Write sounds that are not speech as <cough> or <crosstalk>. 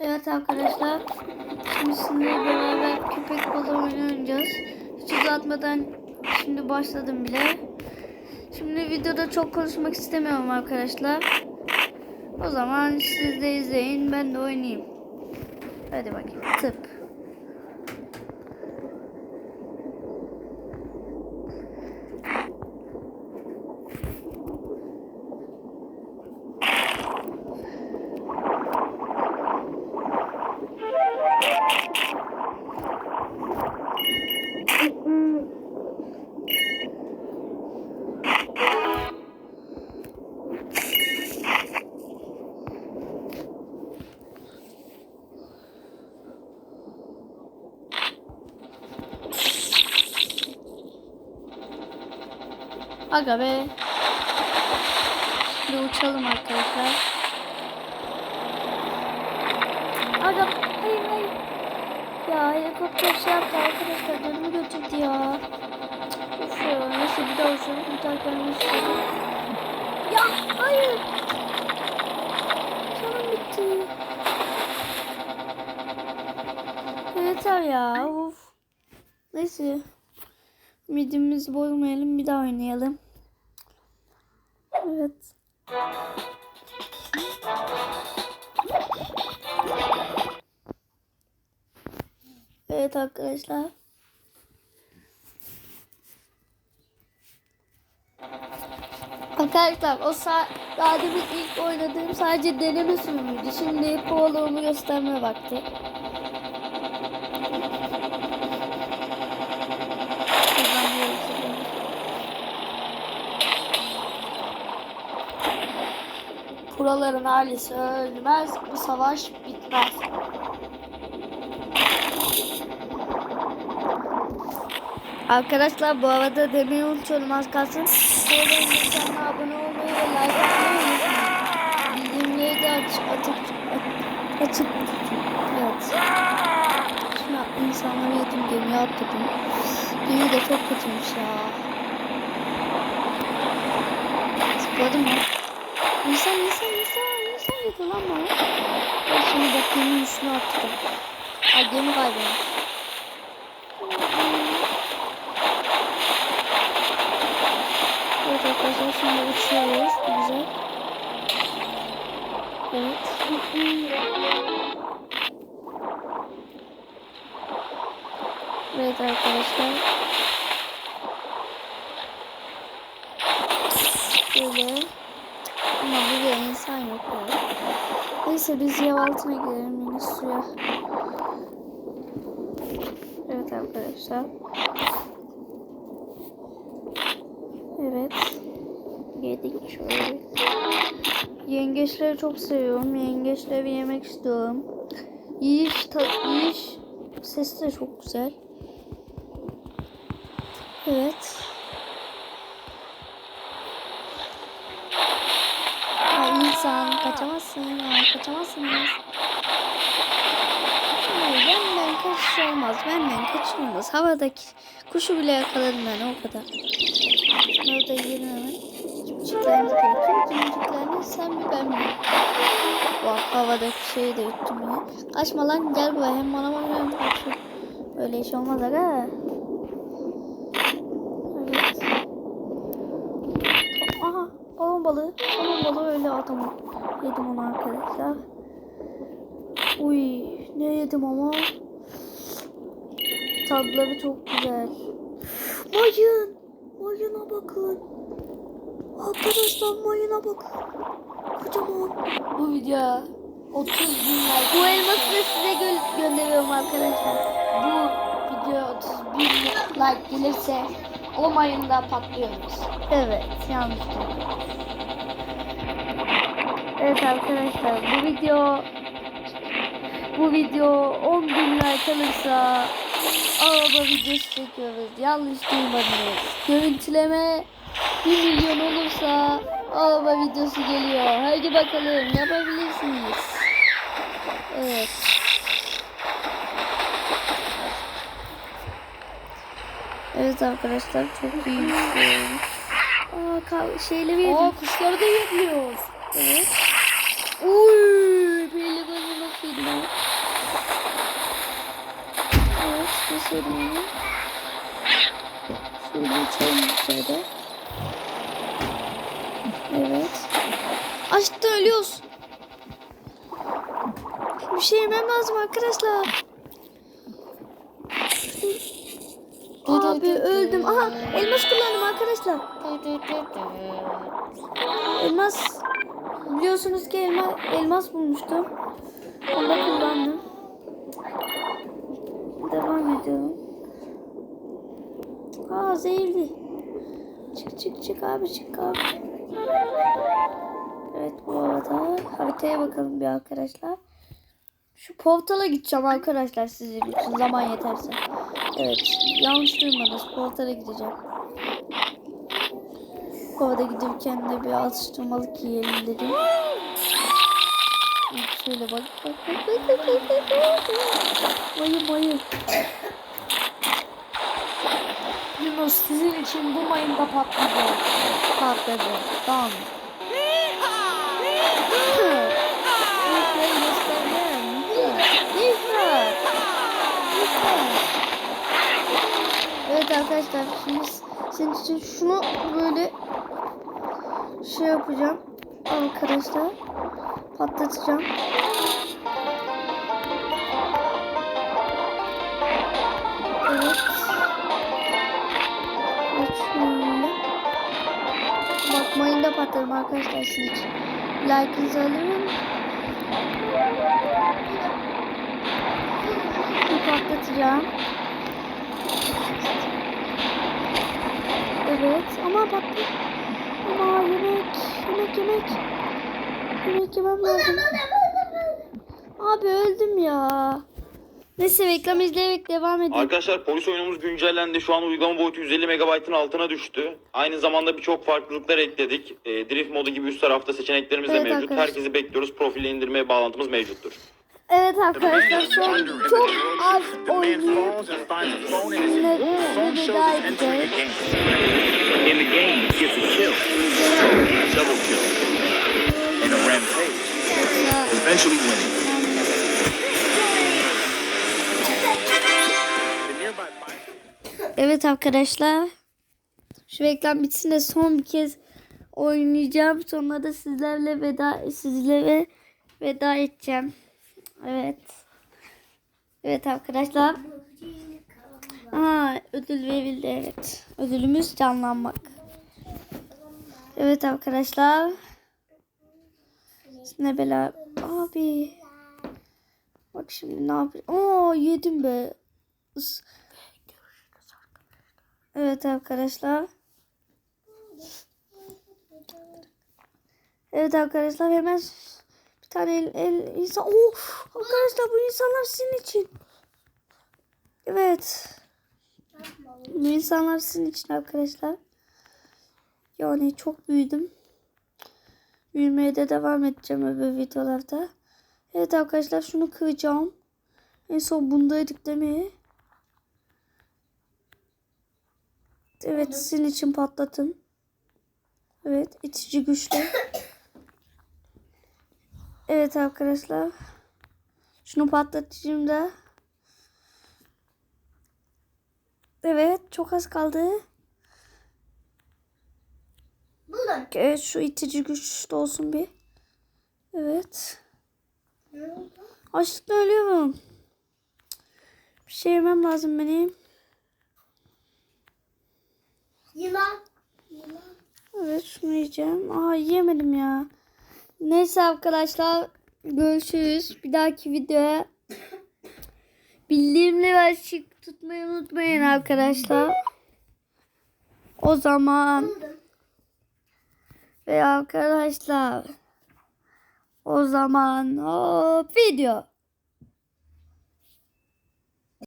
Evet arkadaşlar. Şimdi sizinle beraber köpek balığı oynayacağız. Hiç uzatmadan şimdi başladım bile. Şimdi videoda çok konuşmak istemiyorum arkadaşlar. O zaman siz de izleyin ben de oynayayım. Hadi bakayım. Tıp. Aga be. Şimdi uçalım arkadaşlar. Aga hayır hayır. Ya helikopter şey yaptı arkadaşlar canımı götürdü ya. Of ya neyse bir daha uçalım gelmek istiyorum. Ya hayır. Canım bitti. Yeter ya of. Neyse. Midimizi bozmayalım bir daha oynayalım. Evet. Evet arkadaşlar. Arkadaşlar o sa daha demin ilk oynadığım sadece deneme sürümüydü. Şimdi proloğumu gösterme vakti. Kuralların ailesi ölmez, bu savaş bitmez. Arkadaşlar bu arada demeyi unutuyorum az kalsın. Söyleyin lütfen abone olmayı ve like atmayı. Bildirimleri de aç, atıp, aç, açıp evet. Şimdi insanları yedim gemiye atladım. Gemi de çok kötüymüş ya. Zıpladım mı? İnsan insan insan yedi lan bana. Ben şimdi bak geminin üstüne attım. Ay gemi kaybolmuş. Evet arkadaşlar şimdi uçuyoruz. Güzel. Evet. Evet arkadaşlar. Böyle. Ama burada insan yok ya. Neyse biz yer altına girelim yine suya. Evet arkadaşlar. Evet. Yedik şöyle. Yengeçleri çok seviyorum. Yengeçleri yemek istiyorum. Yiyiş, ta, yiyiş sesi de çok güzel. Evet. Ay kaçamazsınız. Hayır benden kaçış olmaz. Benden kaçılmaz. Havadaki kuşu bile yakaladım ben o kadar. Şunları da yiyelim hemen. De kim cimciklerini sen mi ben mi? Bak havadaki şeyi de yuttum ya. Kaçma lan gel buraya hem bana bak hem kaçma. Böyle iş olmaz aga. Evet. Aha balon balığı. Balon balığı öyle adamı. Yedim onu arkadaşlar. Uy ne yedim ama. Tadları çok güzel. Mayın. Mayına bakın. Arkadaşlar mayına bakın. Kocaman. Bu video 30 bin like. Bu elması da size gö- gönderiyorum arkadaşlar. Bu video 30 bin like gelirse o mayında patlıyoruz. Evet yanlış Evet arkadaşlar bu video bu video 10 bin like alırsa araba videosu çekiyoruz. Yanlış duymadınız. Görüntüleme 1 milyon olursa araba videosu geliyor. Hadi bakalım yapabilirsiniz. Evet. Evet arkadaşlar çok iyi. Aa şeyleri yedim. Aa kuşları da yiyebiliyoruz. Evet. Uy, belli bana filmi. Evet, keselim. Şöyle açalım içeride. Evet. Açtı ölüyoruz. Bir şey yemem lazım arkadaşlar. Abi öldüm. Aha elmas kullandım arkadaşlar. Elmas biliyorsunuz ki elma, elmas bulmuştum. Onu da kullandım. Devam ediyorum. Aa zehirli. Çık çık çık abi çık abi. Evet bu arada haritaya bakalım bir arkadaşlar. Şu portala gideceğim arkadaşlar sizin için zaman yeterse. Evet. Yanlış duymadınız. Polat'a da gideceğim. Kovada gidip kendine bir atıştırmalık yiyelim dedim. Şöyle bak bak bak bak bak bak bak. Bayı bayı. Yunus sizin için bu mayın da patladı. Patladı. Tamam. Arkadaşlar şimdi senin için şunu böyle şey yapacağım arkadaşlar patlatacağım. Evet. Bakmayın da patlarım arkadaşlar sizin için. Like'ınızı alırım. Patlatacağım. Evet ama patladı. Ama yemek, yemek, yemek. Yemek yemem lazım. Abi öldüm ya. Neyse reklam izleyerek devam edelim. Arkadaşlar polis oyunumuz güncellendi. Şu an uygulama boyutu 150 MB'ın altına düştü. Aynı zamanda birçok farklılıklar ekledik. Ee, drift modu gibi üst tarafta seçeneklerimiz de Evet mevcut. arkadaşlar. Herkesi bekliyoruz. Profile indirmeye bağlantımız mevcuttur. Evet arkadaşlar son çok az oynayıp sizinle veda edeceğiz. Eventually. Evet arkadaşlar. Şu reklam bitsin de son bir kez oynayacağım. Sonra da sizlerle veda sizlere veda edeceğim. Evet. Evet arkadaşlar. Aa, ödül verildi evet. Ödülümüz canlanmak. Evet arkadaşlar. Ne bela abi. Bak şimdi ne yapayım. Aa yedim be. Evet arkadaşlar. Evet arkadaşlar hemen bir tane el, el insan. Oo, arkadaşlar bu insanlar sizin için. Evet. Bu insanlar sizin için arkadaşlar. Yani çok büyüdüm. Büyümeye de devam edeceğim öbür videolarda. Evet arkadaşlar şunu kıracağım. En son bundaydık mi? Evet sizin için patlatın. Evet itici güçlü. <coughs> Evet arkadaşlar. Şunu patlatacağım da. Evet çok az kaldı. Evet şu itici güç de olsun bir. Evet. Açlıkla ölüyorum. Bir şey yemem lazım benim. Yılan. Evet şunu yiyeceğim. Aa yiyemedim ya. Neyse arkadaşlar. Görüşürüz. Bir dahaki videoya bildirimleri açık tutmayı unutmayın arkadaşlar. O zaman ve arkadaşlar o zaman hop video.